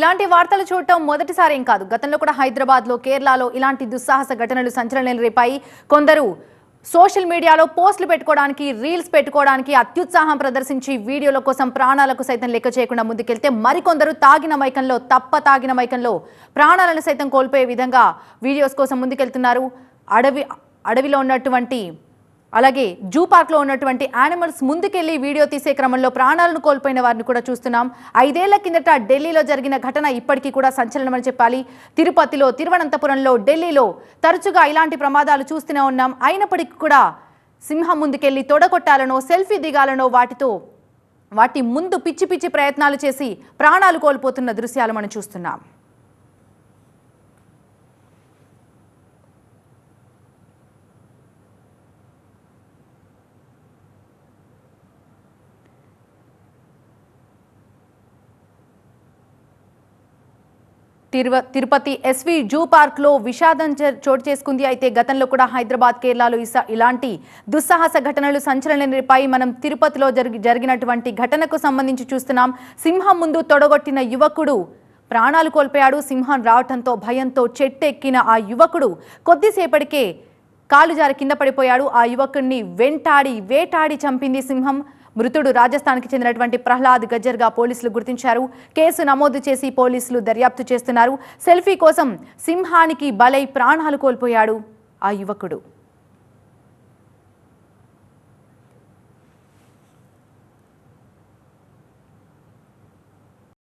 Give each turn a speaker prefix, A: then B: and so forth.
A: ఇలాంటి వార్తలు చూడటం మొదటిసారి ఏం కాదు. గతంలో కూడా హైదరాబాద్లో కేరళలో ఇలాంటి దుస్సాహస ఘటనలు సంచలనం రేపాయి. కొందరు సోషల్ మీడియాలో పోస్టులు పెట్టుకోవడానికి రీల్స్ పెట్టుకోవడానికి అత్యుత్సాహం ప్రదర్శించి వీడియోల కోసం ప్రాణాలకు సైతం లెక్క చేయకుండా ముందుకెళ్తే మరికొందరు తాగిన మైకంలో తప్ప తాగిన మైకంలో ప్రాణాలను సైతం కోల్పోయే విధంగా వీడియోస్ కోసం ముందుకెళ్తున్నారు. అడవి అడవిలో ఉన్నటువంటి అలాగే జూ పార్క్లో ఉన్నటువంటి యానిమల్స్ ముందుకెళ్ళి వీడియో తీసే క్రమంలో ప్రాణాలను కోల్పోయిన వారిని కూడా చూస్తున్నాం. ఐదేళ్ళ కిందట ఢిల్లీలో జరిగిన ఘటన ఇప్పటికీ కూడా సంచలనమని చెప్పాలి. తిరుపతిలో తిరువనంతపురంలో ఢిల్లీలో తరచుగా ఇలాంటి ప్రమాదాలు చూస్తూనే ఉన్నాం. అయినప్పటికీ కూడా సింహం ముందుకెళ్ళి తొడగొట్టాలనో సెల్ఫీ దిగాలనో వాటితో వాటి ముందు పిచ్చి పిచ్చి ప్రయత్నాలు చేసి ప్రాణాలు కోల్పోతున్న దృశ్యాలు మనం చూస్తున్నాం. తిరుపతి ఎస్వి జూ పార్క్లో విషాదం చోటు చేసుకుంది. అయితే గతంలో కూడా హైదరాబాద్ కేరళలో ఇలాంటి దుస్సాహస ఘటనలు సంచలనపై మనం తిరుపతిలో జరిగి జరిగినటువంటి ఘటనకు సంబంధించి చూస్తున్నాం. సింహం ముందు తొడగొట్టిన యువకుడు ప్రాణాలు కోల్పోయాడు. సింహం రావటంతో భయంతో చెట్టెక్కిన ఆ యువకుడు కొద్దిసేపటికే కాలు జారి కింద పడిపోయాడు. ఆ యువకుడిని వెంటాడి వేటాడి చంపింది సింహం. మృతుడు రాజస్థాన్కి చెందినటువంటి ప్రహ్లాద్ గజ్జర్గా పోలీసులు గుర్తించారు. కేసు నమోదు చేసి పోలీసులు దర్యాప్తు చేస్తున్నారు. సెల్ఫీ కోసం సింహానికి బలై ప్రాణాలు కోల్పోయాడు ఆ యువకుడు.